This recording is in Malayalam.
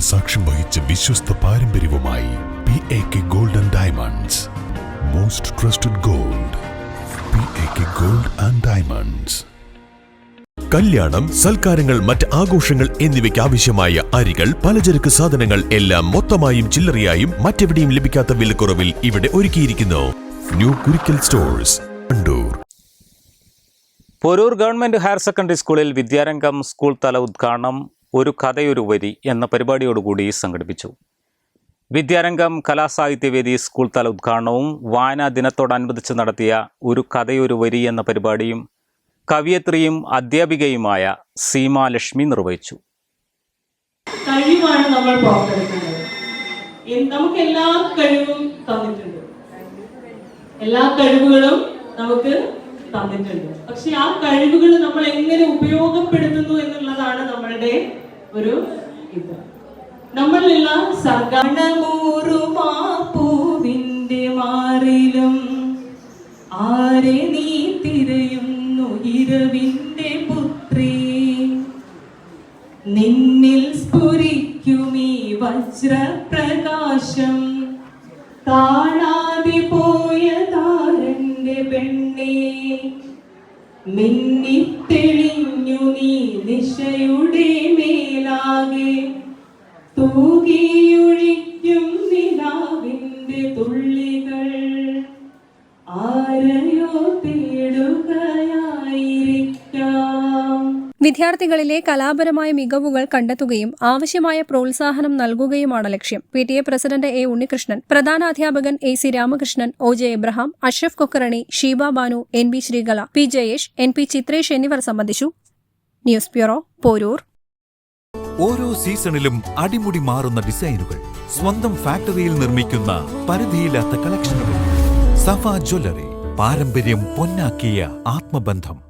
സാക്ഷ്യം വഹിച്ച വിശ്വസ്ത പാരമ്പര്യവുമായി P A K gold and diamonds most trusted gold P A K gold and diamonds കല്യാണം സൽക്കാരങ്ങൾ മറ്റ് ആഘോഷങ്ങൾ എന്നിവയ്ക്ക് ആവശ്യമായ അരികൾ പലചരക്ക് സാധനങ്ങൾ എല്ലാം മൊത്തമായും ചില്ലറയായും മറ്റെവിടെയും ലഭിക്കാത്ത വിലക്കുറവിൽ ഇവിടെ ഒരുക്കിയിരിക്കുന്നു. New Kurikkal stores Kandoor Poroor government higher secondary സ്കൂളിൽ വിദ്യാരംഗം സ്കൂൾ തല ഉദ്ഘാടനം ഒരു കഥയൊരു വരി എന്ന പരിപാടിയോടുകൂടി സംഘടിപ്പിച്ചു. വിദ്യാരംഗം കലാസാഹിത്യവേദി സ്കൂൾ തല ഉദ്ഘാടനവും വായനാ ദിനത്തോടനുബന്ധിച്ച് നടത്തിയ ഒരു കഥയൊരു വരി എന്ന പരിപാടിയും കവിയത്രിയും അധ്യാപികയുമായ സീമാലക്ഷ്മി നിർവഹിച്ചു. കഴിവാണ് നമ്മൾ നമുക്ക് എല്ലാ കഴിവും തന്നിട്ടുണ്ട്. എല്ലാ കഴിവുകളും നമുക്ക് തന്നിട്ടുണ്ട്. പക്ഷെ ആ കഴിവുകൾ നമ്മൾ എങ്ങനെ നമ്മളുടെ ഒരു ഇത്. നമ്മളിലുള്ള സർഗാണമൂറുമാപ്പൂവിന്റെ മാറിലും ആരെ നീ തിരയുന്നു ഇരവിന്റെ പുത്രി? നിന്നിൽ സ്ഫുരിക്കുമീ വജ്രപ്രകാശം മിന്നിത്തെളിഞ്ഞു നീ നിശയുടെ മേലാകെ തൂകിയൊഴിക്കും നിലാവിന്റെ തുള്ളികൾ വിദ്യാർത്ഥികളിലെ കലാപരമായ മികവുകൾ കണ്ടെത്തുകയും ആവശ്യമായ പ്രോത്സാഹനം നൽകുകയുമാണ് ലക്ഷ്യം. P. T. A president A. Unnikrishnan പ്രധാന അധ്യാപകൻ A. C. Ramakrishnan O. J. Abraham Ashraf Kokkarani Sheeba Banu N. B Sreekala P. Jayesh N. P. Chithresh എന്നിവർ സംബന്ധിച്ചു. News bureau Poroor. ഓരോ സീസണിലും അടിമുടി മാറുന്ന ഡിസൈനുകൾ സ്വന്തം ഫാക്ടറിയിൽ നിർമ്മിക്കുന്ന പരിധിയില്ലാത്ത കളക്ഷനുകൾ. സഫ ജ്വല്ലറി പാരമ്പര്യം പൊന്നാക്കിയ ആത്മബന്ധം.